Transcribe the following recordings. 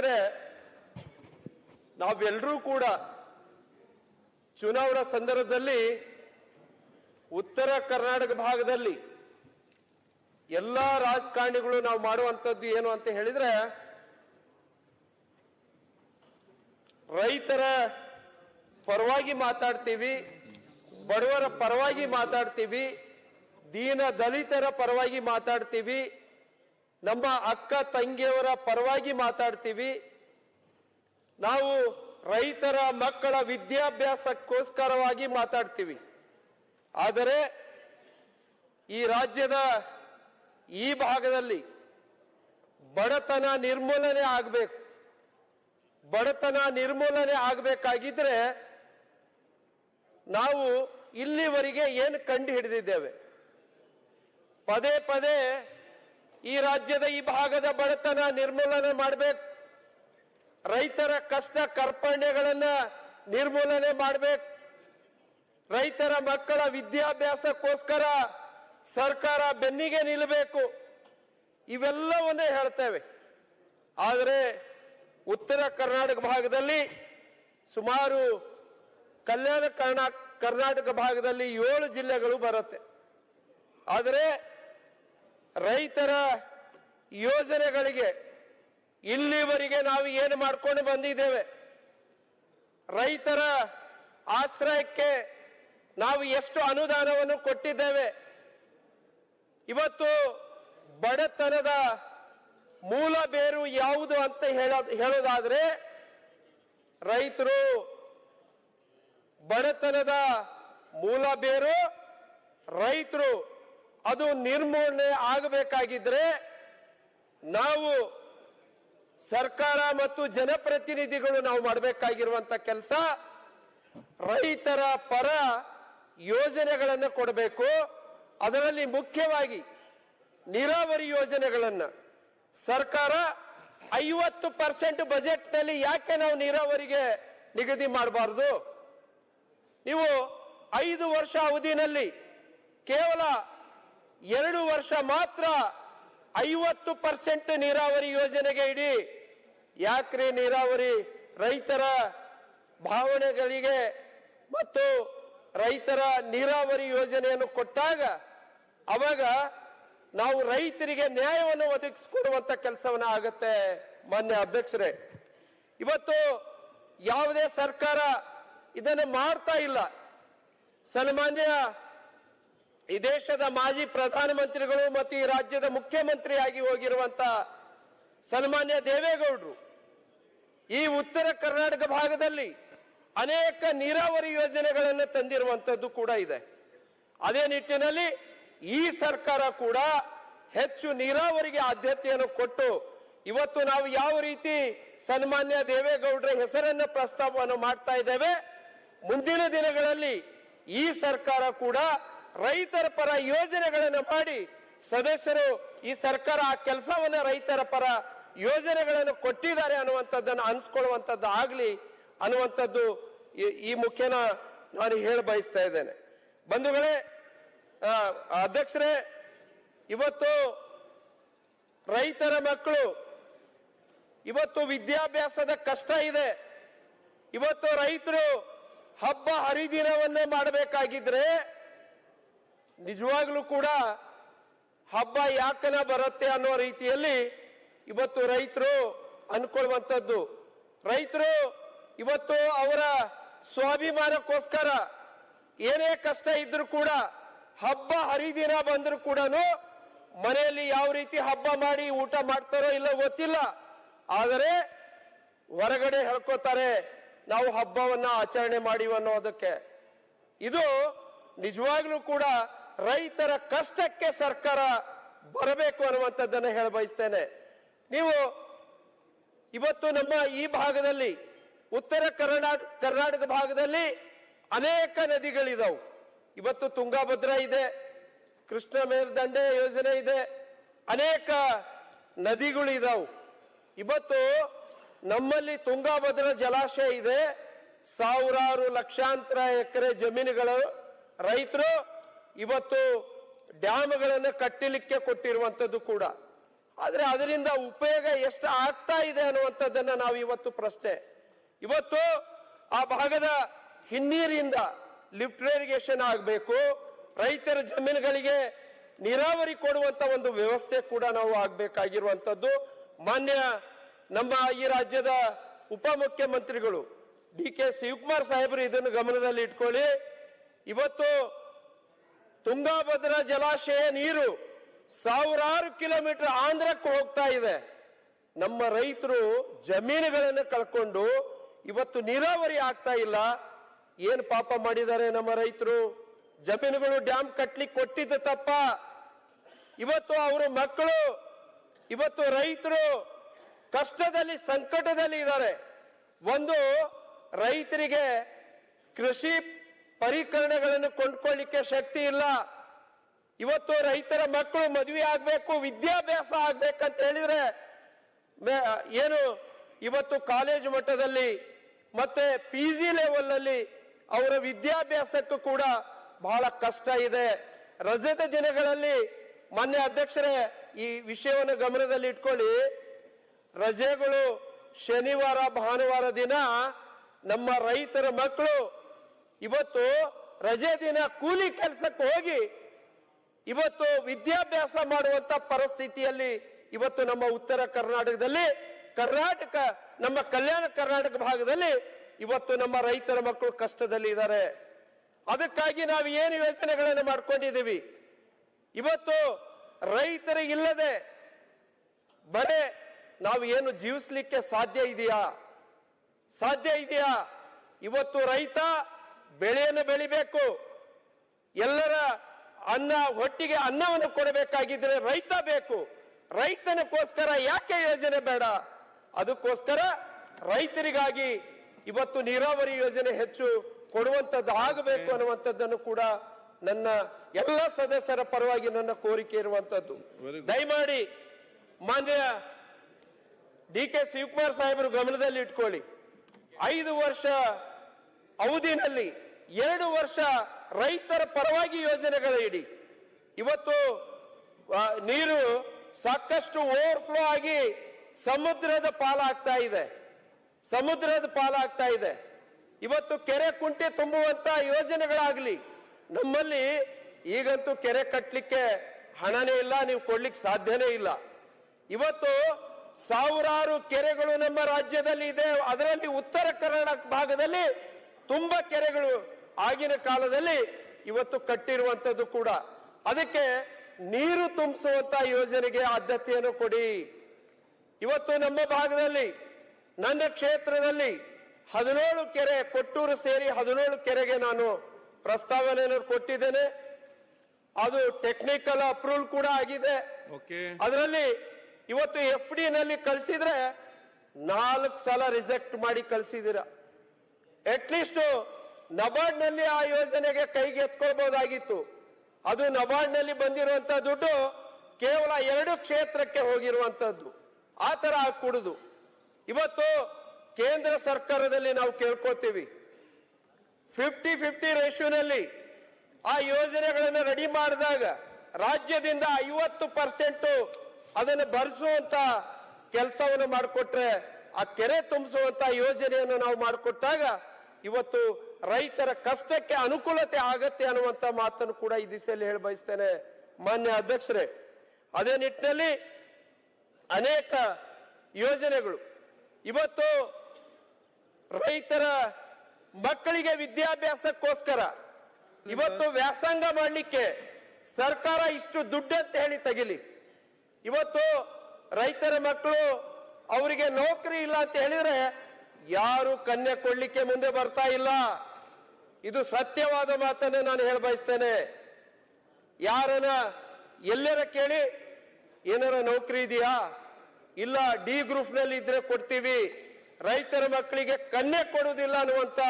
ಅಧ್ಯಕ್ಷರೇ ನಾವೆಲ್ಲರೂ ಕೂಡ ಚುನಾವಣಾ ಸಂದರ್ಭದಲ್ಲಿ ಉತ್ತರ ಕರ್ನಾಟಕ ಭಾಗದಲ್ಲಿ ಎಲ್ಲಾ ರಾಜಕಾರಣಿಗಳು ನಾವು ಮಾಡುವಂತದ್ದು ಏನು ಅಂತ ಹೇಳಿದ್ರೆ ರೈತರ ಪರವಾಗಿ ಮಾತಾಡ್ತೀವಿ, ಬಡವರ ಪರವಾಗಿ ಮಾತಾಡ್ತೀವಿ ದೀನ ದಲಿತರ ಪರವಾಗಿ ಮಾತಾಡ್ತೀವಿ ನಮ್ಮ ಅಕ್ಕ ತಂಗಿಯವರ ಪರವಾಗಿ ಮಾತಾಡ್ತೀವಿ. ನಾವು ರೈತರ ಮಕ್ಕಳ ವಿದ್ಯಾಭ್ಯಾಸಕ್ಕೋಸ್ಕರವಾಗಿ ಮಾತಾಡ್ತೀವಿ. ಆದರೆ ಈ ರಾಜ್ಯದ ಈ ಭಾಗದಲ್ಲಿ ಬಡತನ ನಿರ್ಮೂಲನೆ ಆಗಬೇಕು. ಬಡತನ ನಿರ್ಮೂಲನೆ ಆಗಬೇಕಾಗಿದ್ರೆ ನಾವು ಇಲ್ಲಿವರೆಗೆ ಏನು ಕಂಡು ಹಿಡಿದಿದ್ದೇವೆ? ಪದೇ ಪದೇ ಈ ರಾಜ್ಯದ ಈ ಭಾಗದ ಬಡತನ ನಿರ್ಮೂಲನೆ ಮಾಡಬೇಕು. ರೈತರ ಕಷ್ಟ ಕರ್ಪಣ್ಯಗಳನ್ನ ನಿರ್ಮೂಲನೆ ಮಾಡಬೇಕು. ರೈತರ ಮಕ್ಕಳ ವಿದ್ಯಾಭ್ಯಾಸಕ್ಕೋಸ್ಕರ ಸರ್ಕಾರ ಬೆನ್ನಿಗೆ ನಿಲ್ಲಬೇಕು ಇವೆಲ್ಲವನ್ನೇ ಹೇಳ್ತೇವೆ. ಆದರೆ ಉತ್ತರ ಕರ್ನಾಟಕ ಭಾಗದಲ್ಲಿ ಸುಮಾರು ಕಲ್ಯಾಣ ಕರ್ನಾ, ಕರ್ನಾಟಕ ಭಾಗದಲ್ಲಿ ಏಳು ಜಿಲ್ಲೆಗಳು ಬರುತ್ತೆ. ಆದರೆ ರೈತರ ಯೋಜನೆಗಳಿಗೆ ಇಲ್ಲಿವರೆಗೆ ನಾವು ಏನು ಮಾಡ್ಕೊಂಡು ಬಂದಿದ್ದೇವೆ? ರೈತರ ಆಶ್ರಯಕ್ಕೆ ನಾವು ಎಷ್ಟು ಅನುದಾನವನ್ನು ಕೊಟ್ಟಿದ್ದೇವೆ? ಇವತ್ತು ಬಡತನದ ಮೂಲ ಬೇರು ಯಾವುದು ಅಂತ ಹೇಳೋದ್ ಹೇಳೋದಾದ್ರೆ ರೈತರು ಬಡತನದ ಮೂಲ ಬೇರು ರೈತರು ಅದು ನಿರ್ಮೂಲನೆ ಆಗಬೇಕಾಗಿದ್ರೆ ನಾವು ಸರ್ಕಾರ ಮತ್ತು ಜನಪ್ರತಿನಿಧಿಗಳು ನಾವು ಮಾಡಬೇಕಾಗಿರುವಂತ ಕೆಲಸ ರೈತರ ಪರ ಯೋಜನೆಗಳನ್ನು ಕೊಡಬೇಕು. ಅದರಲ್ಲಿ ಮುಖ್ಯವಾಗಿ ನೀರಾವರಿ ಯೋಜನೆಗಳನ್ನು. ಸರ್ಕಾರ ಐವತ್ತು ಪರ್ಸೆಂಟ್ ಬಜೆಟ್ನಲ್ಲಿ ಯಾಕೆ ನಾವು ನೀರಾವರಿಗೆ ನಿಗದಿ ಮಾಡಬಾರದು? ನೀವು ಐದು ವರ್ಷ ಅವಧಿನಲ್ಲಿ ಕೇವಲ ಎರಡು ವರ್ಷ ಮಾತ್ರ ಐವತ್ತು ಪರ್ಸೆಂಟ್ ನೀರಾವರಿ ಯೋಜನೆಗೆ ಇಡಿ. ಯಾಕ್ರಿ ನೀರಾವರಿ? ರೈತರ ಭಾವನೆಗಳಿಗೆ ಮತ್ತು ರೈತರ ನೀರಾವರಿ ಯೋಜನೆಯನ್ನು ಕೊಟ್ಟಾಗ ಅವಾಗ ನಾವು ರೈತರಿಗೆ ನ್ಯಾಯವನ್ನು ಒದಗಿಸಿಕೊಡುವಂತ ಕೆಲಸವನ್ನ ಆಗತ್ತೆ ಮಾನ್ಯ ಅಧ್ಯಕ್ಷರೇ. ಇವತ್ತು ಯಾವುದೇ ಸರ್ಕಾರ ಇದನ್ನು ಮಾಡ್ತಾ ಇಲ್ಲ. ಸನ್ಮಾನ್ಯ ಈ ದೇಶದ ಮಾಜಿ ಪ್ರಧಾನಮಂತ್ರಿಗಳು ಮತ್ತು ಈ ರಾಜ್ಯದ ಮುಖ್ಯಮಂತ್ರಿಯಾಗಿ ಹೋಗಿರುವಂತ ಸನ್ಮಾನ್ಯ ದೇವೇಗೌಡರು, ಈ ಉತ್ತರ ಕರ್ನಾಟಕ ಭಾಗದಲ್ಲಿ ಅನೇಕ ನೀರಾವರಿ ಯೋಜನೆಗಳನ್ನು ತಂದಿರುವಂತದ್ದು ಕೂಡ ಇದೆ. ಅದೇ ನಿಟ್ಟಿನಲ್ಲಿ ಈ ಸರ್ಕಾರ ಕೂಡ ಹೆಚ್ಚು ನೀರಾವರಿಗೆ ಆದ್ಯತೆಯನ್ನು ಕೊಟ್ಟು ಇವತ್ತು ನಾವು ಯಾವ ರೀತಿ ಸನ್ಮಾನ್ಯ ದೇವೇಗೌಡರ ಹೆಸರನ್ನು ಪ್ರಸ್ತಾಪವನ್ನು ಮಾಡ್ತಾ ಇದ್ದೇವೆ, ಮುಂದಿನ ದಿನಗಳಲ್ಲಿ ಈ ಸರ್ಕಾರ ಕೂಡ ರೈತರ ಪರ ಯೋಜನೆಗಳನ್ನು ಮಾಡಿ ಸದಸ್ಯರು ಈ ಸರ್ಕಾರ ಆ ಕೆಲಸವನ್ನ ರೈತರ ಪರ ಯೋಜನೆಗಳನ್ನು ಕೊಟ್ಟಿದ್ದಾರೆ ಅನ್ನುವಂಥದ್ದನ್ನು ಅನ್ಸ್ಕೊಳ್ಳುವಂಥದ್ದು ಆಗ್ಲಿ ಅನ್ನುವಂಥದ್ದು ಈ- ಮುಖ್ಯನ ನಾನು ಹೇಳ ಬಯಸ್ತಾ ಇದ್ದೇನೆ. ಬಂಧುಗಳೇ ಅಧ್ಯಕ್ಷರೇ, ಇವತ್ತು ರೈತರ ಮಕ್ಕಳು, ಇವತ್ತು ವಿದ್ಯಾಭ್ಯಾಸದ ಕಷ್ಟ ಇದೆ. ಇವತ್ತು ರೈತರು ಹಬ್ಬ ಹರಿದಿನವನ್ನೇ ಮಾಡಬೇಕಾಗಿದ್ರೆ ನಿಜವಾಗ್ಲೂ ಕೂಡ ಹಬ್ಬ ಯಾಕನ ಬರುತ್ತೆ ಅನ್ನೋ ರೀತಿಯಲ್ಲಿ ಇವತ್ತು ರೈತರು ಅನ್ಕೊಳ್ಳುವಂಥದ್ದು. ರೈತರು ಇವತ್ತು ಅವರ ಸ್ವಾಭಿಮಾನಕ್ಕೋಸ್ಕರ ಏನೇ ಕಷ್ಟ ಇದ್ರೂ ಕೂಡ ಹಬ್ಬ ಹರಿದಿನ ಬಂದ್ರು ಕೂಡ ಮನೆಯಲ್ಲಿ ಯಾವ ರೀತಿ ಹಬ್ಬ ಮಾಡಿ ಊಟ ಮಾಡ್ತಾರೋ ಇಲ್ಲ ಗೊತ್ತಿಲ್ಲ. ಆದರೆ ಹೊರಗಡೆ ಹೇಳ್ಕೋತಾರೆ ನಾವು ಹಬ್ಬವನ್ನ ಆಚರಣೆ ಮಾಡಿವ ಅನ್ನೋದಕ್ಕೆ ಇದು ನಿಜವಾಗ್ಲೂ ಕೂಡ ರೈತರ ಕಷ್ಟಕ್ಕೆ ಸರ್ಕಾರ ಬರಬೇಕು ಅನ್ನುವಂಥದ್ದನ್ನ ಹೇಳ ಬಯಸ್ತೇನೆ. ನೀವು ಇವತ್ತು ನಮ್ಮ ಈ ಭಾಗದಲ್ಲಿ ಉತ್ತರ ಕರ್ನಾಟಕ ಕರ್ನಾಟಕ ಭಾಗದಲ್ಲಿ ಅನೇಕ ನದಿಗಳಿದಾವು. ಇವತ್ತು ತುಂಗಾಭದ್ರಾ ಇದೆ, ಕೃಷ್ಣ ಮೇಲ್ದಂಡೆ ಯೋಜನೆ ಇದೆ, ಅನೇಕ ನದಿಗಳು ಇದಾವು ಇವತ್ತು ನಮ್ಮಲ್ಲಿ ತುಂಗಾಭದ್ರಾ ಜಲಾಶಯ ಇದೆ, ಸಾವಿರಾರು ಲಕ್ಷಾಂತರ ಎಕರೆ ಜಮೀನುಗಳು ರೈತರು ಇವತ್ತು ಡ್ಯಾಮ್ಗಳನ್ನು ಕಟ್ಟಲಿಕ್ಕೆ ಕೊಟ್ಟಿರುವಂತದ್ದು ಕೂಡ. ಆದರೆ ಅದರಿಂದ ಉಪಯೋಗ ಎಷ್ಟು ಆಗ್ತಾ ಇದೆ ಅನ್ನುವಂಥದ್ದನ್ನು ನಾವು ಇವತ್ತು ಪ್ರಶ್ನೆ. ಇವತ್ತು ಆ ಭಾಗದ ಹಿನ್ನೀರಿಂದ ಲಿಫ್ಟ್ ಇರಿಗೇಷನ್ ಆಗಬೇಕು, ರೈತರ ಜಮೀನುಗಳಿಗೆ ನೀರಾವರಿ ಕೊಡುವಂತ ಒಂದು ವ್ಯವಸ್ಥೆ ಕೂಡ ನಾವು ಆಗ್ಬೇಕಾಗಿರುವಂತದ್ದು ಮಾನ್ಯ ನಮ್ಮ ಈ ರಾಜ್ಯದ ಉಪಮುಖ್ಯಮಂತ್ರಿಗಳು ಡಿ ಕೆ ಶಿವಕುಮಾರ್ ಸಾಹೇಬರು ಇದನ್ನು ಗಮನದಲ್ಲಿ ಇಟ್ಕೊಳ್ಳಿ. ಇವತ್ತು ತುಂಗಾಭದ್ರಾ ಜಲಾಶಯ ನೀರು ಸಾವಿರಾರು ಕಿಲೋಮೀಟರ್ ಆಂಧ್ರಕ್ಕೆ ಹೋಗ್ತಾ ಇದೆ. ನಮ್ಮ ರೈತರು ಜಮೀನುಗಳನ್ನು ಕಳ್ಕೊಂಡು ಇವತ್ತು ನೀರಾವರಿ ಆಗ್ತಾ ಇಲ್ಲ. ಏನ್ ಪಾಪ ಮಾಡಿದ್ದಾರೆ ನಮ್ಮ ರೈತರು? ಜಮೀನುಗಳು ಡ್ಯಾಮ್ ಕಟ್ಟಲಿಕ್ಕೆ ಕೊಟ್ಟಿದ್ದ ತಪ್ಪ. ಇವತ್ತು ಅವರ ಮಕ್ಕಳು, ಇವತ್ತು ರೈತರು ಕಷ್ಟದಲ್ಲಿ ಸಂಕಟದಲ್ಲಿ ಇದ್ದಾರೆ. ಒಂದು ರೈತರಿಗೆ ಕೃಷಿ ಪರಿಕರಣಗಳನ್ನು ಕೊಂಡ್ಕೊಳ್ಳಿಕ್ಕೆ ಶಕ್ತಿ ಇಲ್ಲ. ಇವತ್ತು ರೈತರ ಮಕ್ಕಳು ಮದುವೆ ಆಗ್ಬೇಕು, ವಿದ್ಯಾಭ್ಯಾಸ ಆಗ್ಬೇಕಂತ ಹೇಳಿದ್ರೆ ಏನು, ಇವತ್ತು ಕಾಲೇಜ್ ಮಟ್ಟದಲ್ಲಿ ಮತ್ತೆ ಪಿ ಜಿ ಲೆವೆಲ್ ಅವರ ವಿದ್ಯಾಭ್ಯಾಸಕ್ಕೂ ಕೂಡ ಬಹಳ ಕಷ್ಟ ಇದೆ. ರಜದ ದಿನಗಳಲ್ಲಿ ಮಾನ್ಯ ಅಧ್ಯಕ್ಷರೇ, ಈ ವಿಷಯವನ್ನು ಗಮನದಲ್ಲಿ ಇಟ್ಕೊಳ್ಳಿ. ರಜೆಗಳು ಶನಿವಾರ, ಭಾನುವಾರ ದಿನ ನಮ್ಮ ರೈತರ ಮಕ್ಕಳು ಇವತ್ತು ರಜೆ ದಿನ ಕೂಲಿ ಕೆಲಸಕ್ಕೆ ಹೋಗಿ ಇವತ್ತು ವಿದ್ಯಾಭ್ಯಾಸ ಮಾಡುವಂತ ಪರಿಸ್ಥಿತಿಯಲ್ಲಿ ಇವತ್ತು ನಮ್ಮ ಉತ್ತರ ಕರ್ನಾಟಕದಲ್ಲಿ, ಕರ್ನಾಟಕ, ನಮ್ಮ ಕಲ್ಯಾಣ ಕರ್ನಾಟಕ ಭಾಗದಲ್ಲಿ ಇವತ್ತು ನಮ್ಮ ರೈತರ ಮಕ್ಕಳು ಕಷ್ಟದಲ್ಲಿ ಇದ್ದಾರೆ. ಅದಕ್ಕಾಗಿ ನಾವು ಏನು ಯೋಜನೆಗಳನ್ನು ಮಾಡ್ಕೊಂಡಿದ್ದೀವಿ? ಇವತ್ತು ರೈತರಿಗಿಲ್ಲದೆ ಬರೇ ನಾವು ಏನು ಜೀವಿಸ್ಲಿಕ್ಕೆ ಸಾಧ್ಯ ಇದೆಯಾ? ಸಾಧ್ಯ ಇದೆಯಾ? ಇವತ್ತು ರೈತ ಬೆಳೆಯನ್ನು ಬೆಳಿಬೇಕು. ಎಲ್ಲರ ಅನ್ನ ಹೊಟ್ಟಿಗೆ ಅನ್ನವನ್ನು ಕೊಡಬೇಕಾಗಿದ್ರೆ ರೈತ ಬೇಕು. ರೈತನಕ್ಕೋಸ್ಕರ ಯಾಕೆ ಯೋಜನೆ ಬೇಡ? ಅದಕ್ಕೋಸ್ಕರ ರೈತರಿಗಾಗಿ ಇವತ್ತು ನೀರಾವರಿ ಯೋಜನೆ ಹೆಚ್ಚು ಕೊಡುವಂತದ್ದು ಆಗಬೇಕು ಅನ್ನುವಂಥದ್ದನ್ನು ಕೂಡ ನನ್ನ ಎಲ್ಲ ಸದಸ್ಯರ ಪರವಾಗಿ ನನ್ನ ಕೋರಿಕೆ ಇರುವಂತದ್ದು ದಯಮಾಡಿ ಮಾನ್ಯ ಡಿ ಕೆ ಶಿವಕುಮಾರ್ ಸಾಹೇಬರು ಗಮನದಲ್ಲಿ ಇಟ್ಕೊಳ್ಳಿ. ಐದು ವರ್ಷ ಅವಧಿನಲ್ಲಿ ಎರಡು ವರ್ಷ ರೈತರ ಪರವಾಗಿ ಯೋಜನೆಗಳ ಇಡಿ ಇವತ್ತು ನೀರು ಸಾಕಷ್ಟು ಓವರ್ಫ್ಲೋ ಆಗಿ ಸಮುದ್ರದ ಪಾಲಾಗ್ತಾ ಇದೆ. ಸಮುದ್ರದ ಪಾಲಾಗ್ತಾ ಇದೆ. ಇವತ್ತು ಕೆರೆ ಕುಂಟೆ ತುಂಬುವಂತ ಯೋಜನೆಗಳಾಗ್ಲಿ, ನಮ್ಮಲ್ಲಿ ಈಗಂತೂ ಕೆರೆ ಕಟ್ಟಲಿಕ್ಕೆ ಹಣನೇ ಇಲ್ಲ, ನೀವು ಕೊಡ್ಲಿಕ್ಕೆ ಸಾಧ್ಯನೇ ಇಲ್ಲ. ಇವತ್ತು ಸಾವಿರಾರು ಕೆರೆಗಳು ನಮ್ಮ ರಾಜ್ಯದಲ್ಲಿ ಇದೆ. ಅದರಲ್ಲಿ ಉತ್ತರ ಕರ್ನಾಟಕ ಭಾಗದಲ್ಲಿ ತುಂಬಾ ಕೆರೆಗಳು ಆಗಿನ ಕಾಲದಲ್ಲಿ ಇವತ್ತು ಕಟ್ಟಿರುವಂತದ್ದು ಕೂಡ. ಅದಕ್ಕೆ ನೀರು ತುಂಬಿಸುವಂತ ಯೋಜನೆಗೆ ಆದ್ಯತೆಯನ್ನು ಕೊಡಿ. ಇವತ್ತು ನಮ್ಮ ಭಾಗದಲ್ಲಿ ನನ್ನ ಕ್ಷೇತ್ರದಲ್ಲಿ ಹದಿನೇಳು ಕೆರೆ ಕೊಟ್ಟೂರು ಸೇರಿ ಹದಿನೇಳು ಕೆರೆಗೆ ನಾನು ಪ್ರಸ್ತಾವನೆಯನ್ನು ಕೊಟ್ಟಿದ್ದೇನೆ. ಅದು ಟೆಕ್ನಿಕಲ್ ಅಪ್ರೂವಲ್ ಕೂಡ ಆಗಿದೆ. ಅದರಲ್ಲಿ ಇವತ್ತು ಎಫ್ ಡಿ ನಲ್ಲಿ ಕಳಿಸಿದ್ರೆ ನಾಲ್ಕು ಸಲ ರಿಜೆಕ್ಟ್ ಮಾಡಿ ಕಳಿಸಿದಿರ ಅಟ್ಲೀಸ್ಟ್ ನಬಾರ್ಡ್ನಲ್ಲಿ ಆ ಯೋಜನೆಗೆ ಕೈಗೆ ಎತ್ಕೊಳ್ಬಹುದಾಗಿತ್ತು ಅದು ನಬಾರ್ಡ್ನಲ್ಲಿ ಬಂದಿರುವಂತ ದುಡ್ಡು ಕೇವಲ ಎರಡು ಕ್ಷೇತ್ರಕ್ಕೆ ಹೋಗಿರುವಂತದ್ದು. ಆ ತರ ಕುಡುದು. ಇವತ್ತು ಕೇಂದ್ರ ಸರ್ಕಾರದಲ್ಲಿ ನಾವು ಕೇಳ್ಕೊತೀವಿ. ಫಿಫ್ಟಿ ಫಿಫ್ಟಿ ರೇಷಿಯೋನಲ್ಲಿ ಆ ಯೋಜನೆಗಳನ್ನು ರೆಡಿ ಮಾಡಿದಾಗ ರಾಜ್ಯದಿಂದ ಐವತ್ತು ಪರ್ಸೆಂಟ್ ಅದನ್ನು ಭರಿಸುವಂತ ಕೆಲಸವನ್ನು ಮಾಡಿಕೊಟ್ರೆ, ಆ ಕೆರೆ ತುಂಬಿಸುವಂತ ಯೋಜನೆಯನ್ನು ನಾವು ಮಾಡಿಕೊಟ್ಟಾಗ ಇವತ್ತು ರೈತರ ಕಷ್ಟಕ್ಕೆ ಅನುಕೂಲತೆ ಆಗತ್ತೆ ಅನ್ನುವಂತ ಮಾತನ್ನು ಕೂಡ ಈ ದಿಸೆಯಲ್ಲಿ ಹೇಳಿ ಬಯಸ್ತೇನೆ ಮಾನ್ಯ ಅಧ್ಯಕ್ಷರೇ. ಅದೇ ನಿಟ್ಟಿನಲ್ಲಿ ಅನೇಕ ಯೋಜನೆಗಳು. ಇವತ್ತು ರೈತರ ಮಕ್ಕಳಿಗೆ ವಿದ್ಯಾಭ್ಯಾಸಕ್ಕೋಸ್ಕರ ಇವತ್ತು ವ್ಯಾಸಂಗ ಮಾಡಲಿಕ್ಕೆ ಸರ್ಕಾರ ಇಷ್ಟು ದುಡ್ಡು ಅಂತ ಹೇಳಿ ತೆಗಿಲಿ. ಇವತ್ತು ರೈತರ ಮಕ್ಕಳು ಅವರಿಗೆ ನೌಕರಿ ಇಲ್ಲ ಅಂತ ಹೇಳಿದ್ರೆ ಯಾರು ಕನ್ಯೆ ಕೊಡ್ಲಿಕ್ಕೆ ಮುಂದೆ ಬರ್ತಾ ಇಲ್ಲ. ಇದು ಸತ್ಯವಾದ ಮಾತನ್ನೇ ನಾನು ಹೇಳ ಬಯಸ್ತೇನೆ. ಯಾರನ ಎಲ್ಲರ ಕೇಳಿ ಏನಾರ ನೌಕರಿ ಇದೆಯಾ? ಇಲ್ಲ ಡಿ ಗ್ರೂಪ್ನಲ್ಲಿ ಇದ್ರೆ ಕೊಡ್ತೀವಿ. ರೈತರ ಮಕ್ಕಳಿಗೆ ಕನ್ಯೆ ಕೊಡುವುದಿಲ್ಲ ಅನ್ನುವಂತ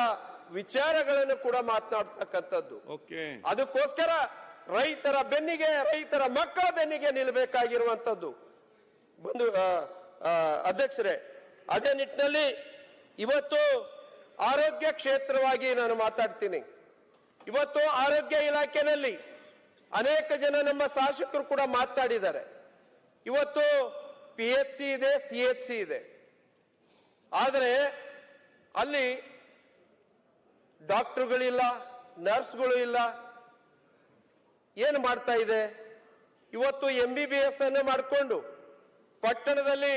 ವಿಚಾರಗಳನ್ನು ಕೂಡ ಮಾತನಾಡ್ತಕ್ಕಂಥದ್ದು. ಅದಕ್ಕೋಸ್ಕರ ರೈತರ ಬೆನ್ನಿಗೆ ರೈತರ ಮಕ್ಕಳ ಬೆನ್ನಿಗೆ ನಿಲ್ಲಬೇಕಾಗಿರುವಂತದ್ದು ಬಂದು ಅಧ್ಯಕ್ಷರೇ ಅದೇ ನಿಟ್ಟಿನಲ್ಲಿ ಇವತ್ತು ಆರೋಗ್ಯ ಕ್ಷೇತ್ರವಾಗಿ ನಾನು ಮಾತಾಡ್ತೀನಿ. ಇವತ್ತು ಆರೋಗ್ಯ ಇಲಾಖೆನಲ್ಲಿ ಅನೇಕ ಜನ ನಮ್ಮ ಶಾಸಕರು ಕೂಡ ಮಾತಾಡಿದ್ದಾರೆ. ಇವತ್ತು ಪಿ ಎಚ್ ಸಿ ಇದೆ ಸಿ ಎಚ್ ಸಿ ಇದೆ. ಆದರೆ ಅಲ್ಲಿ ಡಾಕ್ಟರ್ಗಳಿಲ್ಲ, ನರ್ಸ್ಗಳು ಇಲ್ಲ. ಏನು ಮಾಡ್ತಾ ಇದೆ? ಇವತ್ತು ಎಂ ಬಿ ಬಿ ಎಸ್ ಅನ್ನು ಮಾಡಿಕೊಂಡು ಪಟ್ಟಣದಲ್ಲಿ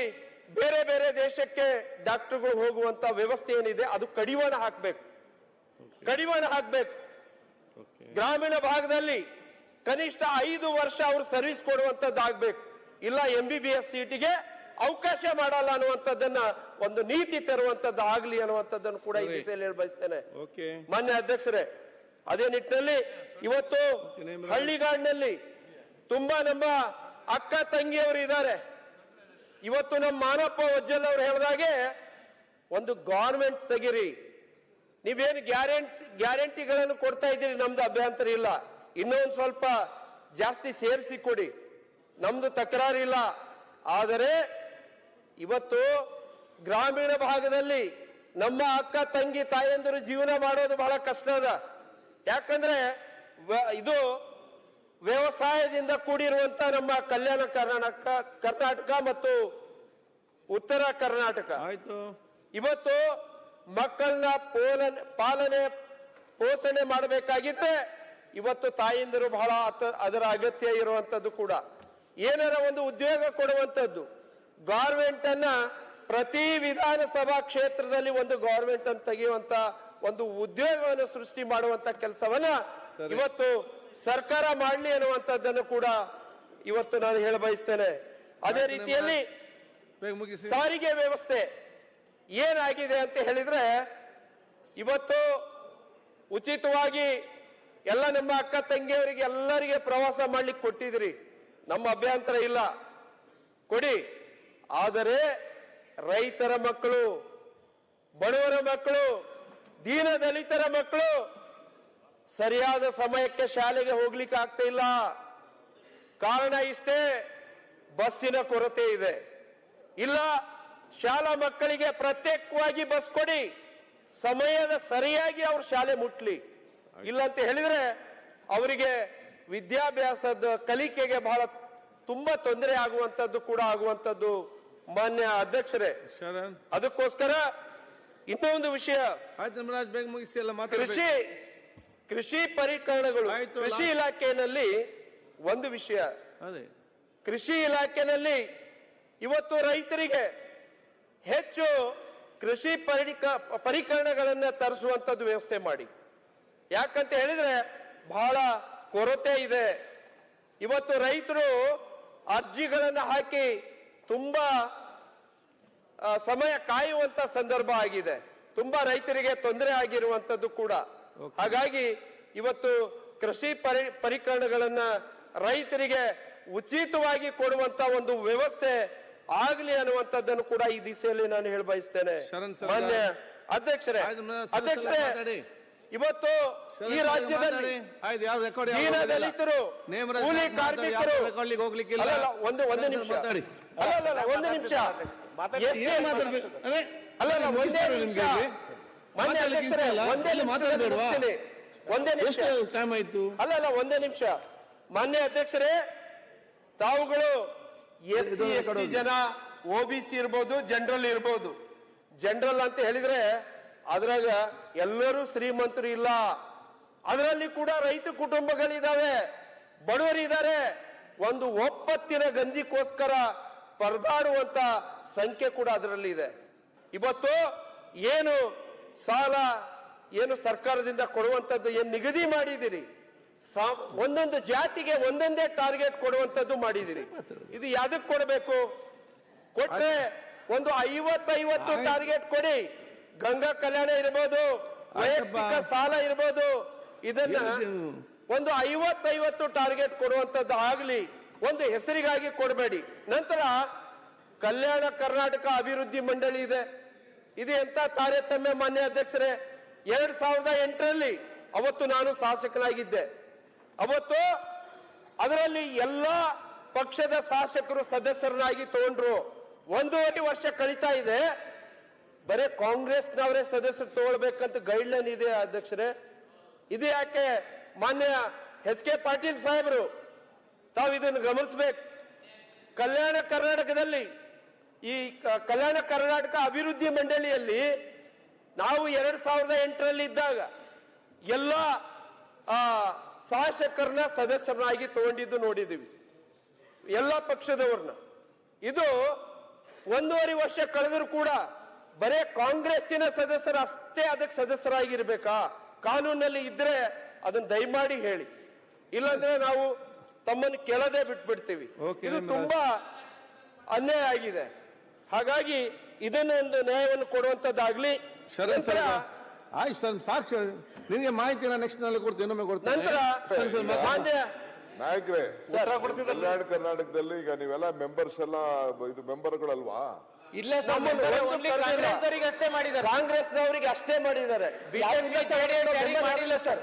ಬೇರೆ ಬೇರೆ ದೇಶಕ್ಕೆ ಡಾಕ್ಟರ್ಗಳು ಹೋಗುವಂತ ವ್ಯವಸ್ಥೆ ಏನಿದೆ ಅದು ಕಡಿವಾಣ ಹಾಕ್ಬೇಕು. ಕಡಿವಾಣ ಹಾಕ್ಬೇಕು. ಗ್ರಾಮೀಣ ಭಾಗದಲ್ಲಿ ಕನಿಷ್ಠ ಐದು ವರ್ಷ ಅವರು ಸರ್ವಿಸ್ ಕೊಡುವಂತದ್ದು ಆಗ್ಬೇಕು. ಇಲ್ಲ ಎಂ ಬಿ ಬಿ ಎಸ್ ಸೀಟಿಗೆ ಅವಕಾಶ ಮಾಡಲ್ಲ ಅನ್ನುವಂಥದ್ದನ್ನ ಒಂದು ನೀತಿ ತರುವಂತದ್ದು ಆಗ್ಲಿ ಅನ್ನುವಂಥದ್ದನ್ನು ಕೂಡ ಈ ದಿಸೆಯಲ್ಲಿ ಹೇಳಿ ಬಯಸ್ತೇನೆ. ಮಾನ್ಯ ಅಧ್ಯಕ್ಷರೇ ಅದೇ ನಿಟ್ಟಿನಲ್ಲಿ ಇವತ್ತು. ಹಳ್ಳಿಗಾಡಿನಲ್ಲಿ ತುಂಬಾ ನಮ್ಮ ಅಕ್ಕ ತಂಗಿಯವರು ಇದ್ದಾರೆ. ಇವತ್ತು ನಮ್ಮ ಮಾನಪ್ಪ ವಜ್ಜಲ್ ಅವ್ರು ಹೇಳಿದಾಗೆ ಒಂದು ಗೌರ್ಮೆಂಟ್ಸ್ ತೆಗಿರಿ. ನೀವೇನು ಗ್ಯಾರಂಟಿ ಗ್ಯಾರಂಟಿಗಳನ್ನು ಕೊಡ್ತಾ ಇದ್ದೀರಿ, ನಮ್ದು ಅಭ್ಯಂತರ ಇಲ್ಲ. ಇನ್ನೊಂದು ಸ್ವಲ್ಪ ಜಾಸ್ತಿ ಸೇರಿಸಿ ಕೊಡಿ. ನಮ್ದು ತಕರಾರಿಲ್ಲ ಆದರೆ ಇವತ್ತು ಗ್ರಾಮೀಣ ಭಾಗದಲ್ಲಿ ನಮ್ಮ ಅಕ್ಕ, ತಂಗಿ, ತಾಯಂದಿರು ಜೀವನ ಮಾಡೋದು ಬಹಳ ಕಷ್ಟ ಅದ. ಯಾಕಂದ್ರೆ ಇದು ವ್ಯವಸಾಯದಿಂದ ಕೂಡಿರುವಂತ ನಮ್ಮ ಕಲ್ಯಾಣ ಕರ್ನಾಟಕ ಕರ್ನಾಟಕ ಮತ್ತು ಉತ್ತರ ಕರ್ನಾಟಕ. ಆಯ್ತು. ಇವತ್ತು ಮಕ್ಕಳನ್ನ ಪೋಲನೆ ಪಾಲನೆ ಪೋಷಣೆ ಮಾಡಬೇಕಾಗಿದ್ರೆ ಇವತ್ತು ತಾಯಿಂದರು ಬಹಳ ಅದರ ಅಗತ್ಯ ಇರುವಂತದ್ದು ಕೂಡ. ಏನಾರ ಒಂದು ಉದ್ಯೋಗ ಕೊಡುವಂತದ್ದು. ಗೌರ್ಮೆಂಟ್ ಅನ್ನ ಪ್ರತಿ ವಿಧಾನಸಭಾ ಕ್ಷೇತ್ರದಲ್ಲಿ ಒಂದು ಗೌರ್ಮೆಂಟ್ ಅನ್ನು ತೆಗೆಯುವಂತ ಒಂದು ಉದ್ಯೋಗವನ್ನು ಸೃಷ್ಟಿ ಮಾಡುವಂತ ಕೆಲಸವನ್ನ. ಇವತ್ತು ಸರ್ಕಾರ ಮಾಡಲಿ ಅನ್ನುವಂಥದ್ದನ್ನು ಕೂಡ ಇವತ್ತು ನಾನು ಹೇಳ ಬಯಸ್ತೇನೆ. ಅದೇ ರೀತಿಯಲ್ಲಿ ಸಾರಿಗೆ ವ್ಯವಸ್ಥೆ ಏನಾಗಿದೆ ಅಂತ ಹೇಳಿದ್ರೆ ಇವತ್ತು ಉಚಿತವಾಗಿ ಎಲ್ಲ ನಮ್ಮ ಅಕ್ಕ ತಂಗಿಯವರಿಗೆ ಎಲ್ಲರಿಗೆ ಪ್ರವಾಸ ಮಾಡ್ಲಿಕ್ಕೆ ಕೊಟ್ಟಿದ್ರಿ ನಮ್ಮ ಅಭ್ಯಂತರ ಇಲ್ಲ. ಕೊಡಿ. ಆದರೆ ರೈತರ ಮಕ್ಕಳು ಬಡವರ ಮಕ್ಕಳು ದೀನ ದಲಿತರ ಮಕ್ಕಳು ಸರಿಯಾದ ಸಮಯಕ್ಕೆ ಶಾಲೆಗೆ ಹೋಗ್ಲಿಕ್ಕೆ ಆಗ್ತಾ ಇಲ್ಲ. ಕಾರಣ ಇಷ್ಟೇ ಬಸ್ಸಿನ ಕೊರತೆ ಇದೆ. ಇಲ್ಲ ಶಾಲಾ ಮಕ್ಕಳಿಗೆ ಪ್ರತ್ಯೇಕವಾಗಿ ಬಸ್ ಕೊಡಿ. ಸಮಯದ ಸರಿಯಾಗಿ ಅವ್ರ ಶಾಲೆ ಮುಟ್ಲಿ. ಇಲ್ಲ ಅಂತ ಹೇಳಿದ್ರೆ ಅವರಿಗೆ ವಿದ್ಯಾಭ್ಯಾಸದ ಕಲಿಕೆಗೆ ಬಹಳ ತುಂಬಾ ತೊಂದರೆ ಆಗುವಂತದ್ದು ಕೂಡ ಆಗುವಂತದ್ದು ಮಾನ್ಯ ಅಧ್ಯಕ್ಷರೇ. ಅದಕ್ಕೋಸ್ಕರ ಇನ್ನೊಂದು ವಿಷಯ. ಆಯ್ತು ನಮರಾಜ್ ಬೇಗ ಮುಗಿಸಿ ಎಲ್ಲ ಕೃಷಿ ಕೃಷಿ ಪರಿಕರಣಗಳು ಕೃಷಿ ಇಲಾಖೆಯಲ್ಲಿ ಒಂದು ವಿಷಯ. ಅದೇ. ಕೃಷಿ ಇಲಾಖೆಯಲ್ಲಿ ಇವತ್ತು ರೈತರಿಗೆ ಹೆಚ್ಚು ಕೃಷಿ ಪರಿಕ ಪರಿಕರಣಗಳನ್ನ ತರಿಸುವಂತದ್ದು ವ್ಯವಸ್ಥೆ ಮಾಡಿ. ಯಾಕಂತ ಹೇಳಿದ್ರೆ ಬಹಳ ಕೊರತೆ ಇದೆ. ಇವತ್ತು ರೈತರು ಅರ್ಜಿಗಳನ್ನ ಹಾಕಿ ತುಂಬಾ ಸಮಯ ಕಾಯುವಂತ ಸಂದರ್ಭ ಆಗಿದೆ. ತುಂಬಾ ರೈತರಿಗೆ ತೊಂದರೆ ಆಗಿರುವಂತದ್ದು ಕೂಡ. ಹಾಗಾಗಿ ಇವತ್ತು ಕೃಷಿ ಪರಿ ಪರಿಕರಣಗಳನ್ನ ರೈತರಿಗೆ ಉಚಿತವಾಗಿ ಕೊಡುವಂತ ಒಂದು ವ್ಯವಸ್ಥೆ ಆಗ್ಲಿ ಅನ್ನುವಂಥದ್ದನ್ನು ಕೂಡ ಈ ದಿಸೆಯಲ್ಲಿ ನಾನು ಹೇಳ ಬಯಸ್ತೇನೆ. ಮಾನ್ಯ ಅಧ್ಯಕ್ಷರೇ ಅಧ್ಯಕ್ಷರೇ ಇವತ್ತು ಈ ರಾಜ್ಯದಲ್ಲಿ ದಲಿತರು ಕೂಲಿ ಕಾರ್ಮಿಕರು. ಹೋಗ್ಲಿಕ್ಕಿಲ್ಲ? ಅಲ್ಲ, ಅಲ್ಲ, ಒಂದು ಒಂದು ನಿಮಿಷ. ಮಾತಾಡಿ. ಅಲ್ಲ ಒಂದು ನಿಮಿಷ. ಅಲ್ಲ ಅಲ್ಲ ಒಂದೇ ನಿಮಿಷ? ಮಾನ್ಯ ಅಧ್ಯಕ್ಷರೇ ಒಂದೇ ಮಾತಾಡ್ಬೇಡ್ವಾ? ಒಂದೇ ನಿಮಿಷ. ಟೈಮ್ ಆಯ್ತು? ಅಲ್ಲ ಅಲ್ಲ ಒಂದೇ ನಿಮಿಷ. ಮಾನ್ಯ ಅಧ್ಯಕ್ಷರೇ ತಾವುಗಳು ಎಸ್ ಸಿ ಎಸ್ ಟಿ ಜನ ಒ ಬಿ ಸಿ ಇರ್ಬೋದು ಜನರಲ್ ಇರ್ಬೋದು. ಜನರಲ್ ಅಂತ ಹೇಳಿದ್ರೆ ಅದ್ರಾಗ ಎಲ್ಲರೂ ಶ್ರೀಮಂತರು ಇಲ್ಲ. ಅದರಲ್ಲಿ ಕೂಡ ರೈತ ಕುಟುಂಬಗಳಿದಾವೆ. ಬಡವರಿದ್ದಾರೆ ಒಂದು ಒಪ್ಪತ್ತಿನ ಗಂಜಿಗೋಸ್ಕರ ಪರದಾಡುವಂತ ಸಂಖ್ಯೆ ಕೂಡ ಅದರಲ್ಲಿ ಇದೆ ಇವತ್ತು ಏನು ಸಾಲ ಏನು ಸರ್ಕಾರದಿಂದ ಕೊಡುವಂತದ್ದು ಏನ್ ನಿಗದಿ ಮಾಡಿದಿರಿ ಒಂದೊಂದು ಜಾತಿಗೆ ಒಂದೊಂದೇ ಟಾರ್ಗೆಟ್ ಕೊಡುವಂತದ್ದು ಮಾಡಿದಿರಿ ಇದು ಯಾವ್ದಕ್ ಕೊಡಬೇಕು? ಕೊಟ್ಟರೆ ಒಂದು ಐವತ್ತೈವತ್ತು. ಟಾರ್ಗೆಟ್ ಕೊಡಿ. ಗಂಗಾ ಕಲ್ಯಾಣ ಇರ್ಬೋದು ವೈಯಕ್ತಿಕ ಸಾಲ ಇರ್ಬೋದು. ಇದನ್ನ? ಒಂದು ಐವತ್ತೈವತ್ತು ಟಾರ್ಗೆಟ್ ಕೊಡುವಂತದ್ದು ಆಗ್ಲಿ ಒಂದು ಹೆಸರಿಗಾಗಿ ಕೊಡಬೇಡಿ. ನಂತರ ಕಲ್ಯಾಣ ಕರ್ನಾಟಕ ಅಭಿವೃದ್ಧಿ ಮಂಡಳಿ ಇದೆ. ಇದು ಎಂತ ತಾರತಮ್ಯ ಮಾನ್ಯ ಅಧ್ಯಕ್ಷರೇ, ಎರಡ್ ಸಾವಿರದ ಎಂಟರಲ್ಲಿ ಅವತ್ತು ನಾನು ಶಾಸಕನಾಗಿದ್ದೆ. ಅವತ್ತು ಅದರಲ್ಲಿ ಎಲ್ಲ ಪಕ್ಷದ ಶಾಸಕರು ಸದಸ್ಯರನ್ನಾಗಿ ತಗೊಂಡ್ರು. ಒಂದೂವರೆ ವರ್ಷ ಕಳೀತಾ ಇದೆ. ಬರೇ ಕಾಂಗ್ರೆಸ್ನವರೇ ಸದಸ್ಯರು ತಗೊಳ್ಬೇಕಂತ ಗೈಡ್ಲೈನ್ ಇದೆ ಅಧ್ಯಕ್ಷರೇ. ಇದು ಯಾಕೆ? ಮಾನ್ಯ ಎಚ್ ಕೆ ಪಾಟೀಲ್ ಸಾಹೇಬರು, ತಾವು ಇದನ್ನು ಗಮನಿಸಬೇಕು. ಕಲ್ಯಾಣ ಕರ್ನಾಟಕದಲ್ಲಿ ಈ ಕಲ್ಯಾಣ ಕರ್ನಾಟಕ ಅಭಿವೃದ್ಧಿ ಮಂಡಳಿಯಲ್ಲಿ ನಾವು ಎರಡ್ ಸಾವಿರದ ಎಂಟರಲ್ಲಿ ಇದ್ದಾಗ ಎಲ್ಲ ಶಾಸಕರನ್ನ ಸದಸ್ಯರನ್ನಾಗಿ ತಗೊಂಡಿದ್ದು ನೋಡಿದ್ದೀವಿ. ಎಲ್ಲ ಪಕ್ಷದವ್ರನ್ನ. ಇದು ಒಂದೂವರೆ ವರ್ಷ ಕಳೆದರೂ ಕೂಡ ಬರೇ ಕಾಂಗ್ರೆಸ್ಸಿನ ಸದಸ್ಯರು ಅಷ್ಟೇ ಅದಕ್ಕೆ ಸದಸ್ಯರಾಗಿರ್ಬೇಕಾ? ಕಾನೂನಲ್ಲಿ ಇದ್ರೆ ಅದನ್ನ ದಯಮಾಡಿ ಹೇಳಿ. ಇಲ್ಲಾಂದ್ರೆ ನಾವು ತಮ್ಮನ್ನು ಕೆಳದೆ ಬಿಟ್ಬಿಡ್ತೀವಿ. ಇದು ತುಂಬಾ ಅನ್ಯಾಯ ಆಗಿದೆ. ಹಾಗಾಗಿ ಇದನ್ನು ಒಂದು ನ್ಯಾಯವನ್ನು ಕೊಡುವಂತದ್ದಾಗ್ಲಿ ಶರಣ್ ನಂತರ ಸರ್ ಆಯ್ತು ಸರ್ ಸಾಕ್ಷಿ. ನಿಮಗೆ ಮಾಹಿತಿ ನೆಕ್ಸ್ಟ್ನಲ್ಲಿ ಕೊಡ್ತೀನಿ ಇನ್ನೊಮ್ಮೆ ಕೊಡ್ತೀನಿ. ನಂತರ. ಮಾನ್ಯ ನಾಯಕರೇ. ಸರ್, ಕಲ್ಯಾಣ ಕರ್ನಾಟಕದಲ್ಲಿ ಈಗ ನೀವೆಲ್ಲ ಮೆಂಬರ್ಸ್ ಎಲ್ಲ ಇದು ಮೆಂಬರ್ಗಳಲ್ವಾ? ಇಲ್ಲ ಅಷ್ಟೇ ಮಾಡಿದ್ದಾರೆ. ಕಾಂಗ್ರೆಸ್ನವರಿಗೆ ಅಷ್ಟೇ ಮಾಡಿದ್ದಾರೆ. ಮಾಡಿಲ್ಲ ಸರ್.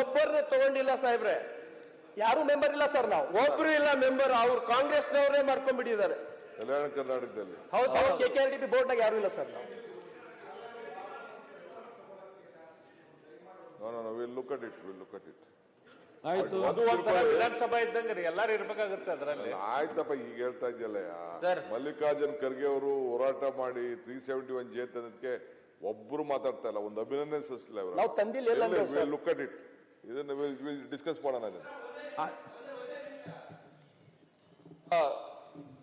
ಒಬ್ಬರನ್ನ ತಗೊಂಡಿಲ್ಲ ಸಾಹೇಬ್ರೆ. ಯಾರು ಮೆಂಬರ್ ಇಲ್ಲ ಸರ್ ನಾವು. ಒಬ್ರು ಇಲ್ಲ ಮೆಂಬರ್ ಅವ್ರು ಕಾಂಗ್ರೆಸ್ನವರೇ ಮಾಡ್ಕೊಂಡ್ಬಿಟ್ಟಿದ್ದಾರೆ. ಕಲ್ಯಾಣ ಕರ್ನಾಟಕದಲ್ಲಿ. ಹೌದು sir K K R D P ಬೋರ್ಡ್ನಾಗ ಯಾರು ಇಲ್ಲ ಸರ್ ನಾವು. No no will look at it will look at it ಆಯ್ತು. ಅದು ಒಂಥರ ವಿಧಾನಸಭಾ ಇದ್ದಂಗೆ ರೀ ಎಲ್ಲಾರು ಇರ್ಬೇಕಾಗುತ್ತೆ ಅದರಲ್ಲಿ. ಆಯ್ತಪ್ಪ ಈಗ ಹೇಳ್ತಾ ಇದೆಯಲ್ಲ ಸರ್. ಮಲ್ಲಿಕಾರ್ಜುನ್ ಖರ್ಗೆ ಅವರು ಹೋರಾಟ ಮಾಡಿ ತ್ರೀ ಸೆವೆಂಟಿ ಒನ್ ಜೆ ತಂದಕ್ಕೆ ಒಬ್ರು ಮಾತಾಡ್ತಾ ಇಲ್ಲ ಒಂದು ಅಭಿನಂದನೆ ಸಲ್ಲಿಸಲಿಲ್ಲ ನಾವು ತಂದಿಲ್ಲ ಎಲ್ಲ ಅಂದ್ರು ಸರ್. ಲುಕ್ ಅಟ್ ಇಟ್ ಇದನ್ನ ಡಿಸ್ಕಸ್ ಮಾಡೋಣ ಇದನ್ನ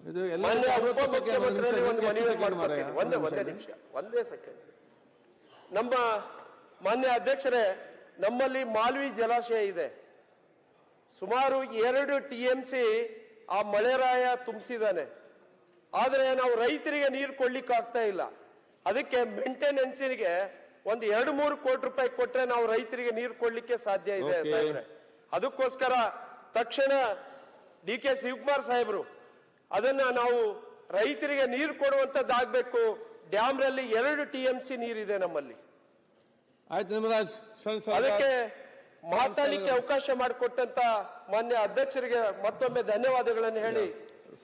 ಇದು ಎಲ್ಲ ಒಂದು ಒಂದು ನಿಮಿಷ ಒಂದೇ ಸೆಕೆಂಡ್. ನಮ್ಮ ಮಾನ್ಯ ಅಧ್ಯಕ್ಷರೇ ನಮ್ಮಲ್ಲಿ ಮಾಲ್ವಿ ಜಲಾಶಯ ಇದೆ. ಸುಮಾರು ಎರಡು ಟಿ ಎಂ ಸಿ ಆ ಮಳೆರಾಯ ತುಂಬಿಸಿದಾನೆ ಆದರೆ ನಾವು ರೈತರಿಗೆ ನೀರು ಕೊಡ್ಲಿಕ್ಕೆ ಆಗ್ತಾ ಇಲ್ಲ. ಅದಕ್ಕೆ ಮೇಂಟೆನೆನ್ಸಿಗೆ ಒಂದು ಎರಡು ಮೂರು ಕೋಟಿ ರೂಪಾಯಿ ಕೊಟ್ರೆ ನಾವು ರೈತರಿಗೆ ನೀರು ಕೊಡ್ಲಿಕ್ಕೆ ಸಾಧ್ಯ ಇದೆ. ಅದಕ್ಕೋಸ್ಕರ ತಕ್ಷಣ ಡಿ ಕೆ ಶಿವಕುಮಾರ್ ಸಾಹೇಬರು ಅದನ್ನ ನಾವು ರೈತರಿಗೆ ನೀರು ಕೊಡುವಂತದ್ದಾಗಬೇಕು. ಡ್ಯಾಮ್ನಲ್ಲಿ ಎರಡು ಟಿ ಎಂ ಸಿ ನೀರಿದೆ ನಮ್ಮಲ್ಲಿ. ಅದಕ್ಕೆ ಮಾತಾಡಲಿಕ್ಕೆ ಅವಕಾಶ ಮಾಡಿಕೊಟ್ಟಂತ ಮಾನ್ಯ ಅಧ್ಯಕ್ಷರಿಗೆ ಮತ್ತೊಮ್ಮೆ ಧನ್ಯವಾದಗಳನ್ನು ಹೇಳಿ.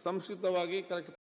ಸಂಸ್ಕೃತವಾಗಿ